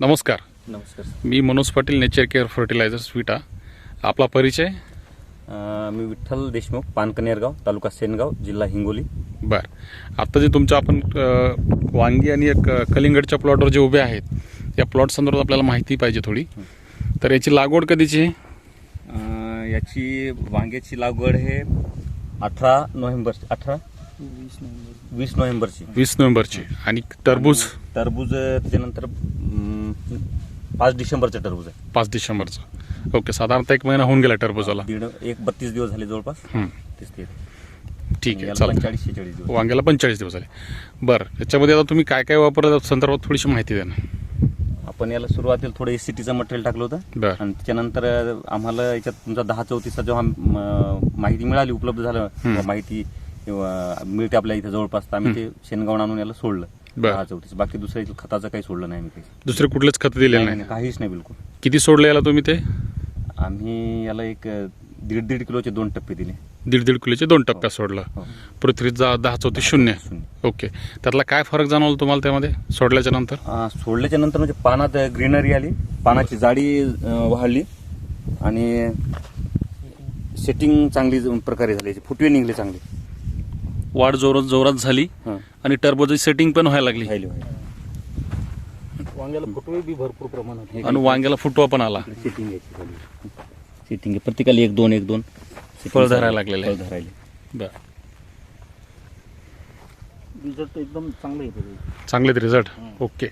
नमस्कार. नमस्कार मी Manoj Patil nature care fertilisers Vita. आपला परिचय? अं, मी विठ्ठल देशमुख पानकनेरगाव तालुका सेनगाव जिल्हा हिंगोली. बर. आता जे तुमच्या आपण अ, वांगी आणि एक अ, कलिंगडच्या प्लॉटवर जे उभे आहेत या प्लॉट संदर्भात आपल्याला माहिती पाहिजे थोडी. तर याची लागवड कधीची आहे? अं, याची वांग्याची लागवड हे अठरा नोव्हेंबर अठरा? वीस नोव्हेंबरची. वीस नोव्हेंबरची. आणि टरबूज? टरबूज त्याच्यानंतर पाच डिसेंबरचं टरबूज आहे. पाच डिसेंबरचं. ओके साधारणतः एक महिना होऊन गेला टरबूजाला. दीड एक बत्तीस दिवस झाले जवळपास. हं, ते. ठीक आहे चालेल. पंचेचाळीस शेहेचाळीस दिवस. वांग्याला पंचेचाळीस दिवस झाले. बरं याच्यामध्ये आता तुम्ही काय काय वापरलं त्या संदर्भात थोडीशी माहिती द्या ना. आपण याला सुरुवातीला थोडं एस मटेरियल टाकलं होतं. बरं. आणि त्याच्यानंतर आम्हाला याच्यात तुमचा दहा चौतीसचा जेव्हा माहिती मिळाली उपलब्ध झालं किंवा माहिती किंवा मिळते आपल्या इथे जवळपास. तर आम्ही ते शेणगावून आणून याला सोडलं. दहा चौतीस. बाकी दुसऱ्या खताचं काही सोडलं नाही आम्ही काही. दुसरे कुठलेच खत दिलेले नाही, नाही. काहीच नाही बिलकुल. किती सोडले याला तुम्ही ते? आम्ही याला एक अं, दीड दीड किलोचे दोन टप्पे दिले. दीड दीड किलोचे दोन टप्प्यात सोडलं. हो. पृथ्वीत जा दहा चौतीस शून्य. शून्य. ओके. त्यातला काय फरक जाणवला तुम्हाला त्यामध्ये सोडल्याच्या नंतर? अं, सोडल्याच्या नंतर म्हणजे पानात ग्रीनरी आली पानाची जाडी अं, वाढली आणि सेटिंग चांगली प्रकारे झाली. याचे फुटवे निघले चांगले. वाढ जोरात जोरात झाली हां. आणि टरबूजची सेटिंग पण व्हायला लागली. व्हायले. वांग्याला फुटवे बी भरपूर प्रमाणात हे आणि वांग्याला फुटवा पण आला. सेटिंग प्रत्येकाला एक दोन एक दोन. Setting फळ. धरायला लागलेले फळ. धरायले. बरं. रिझल्ट एकदम चांगले येते चांगले रिझल्ट ओके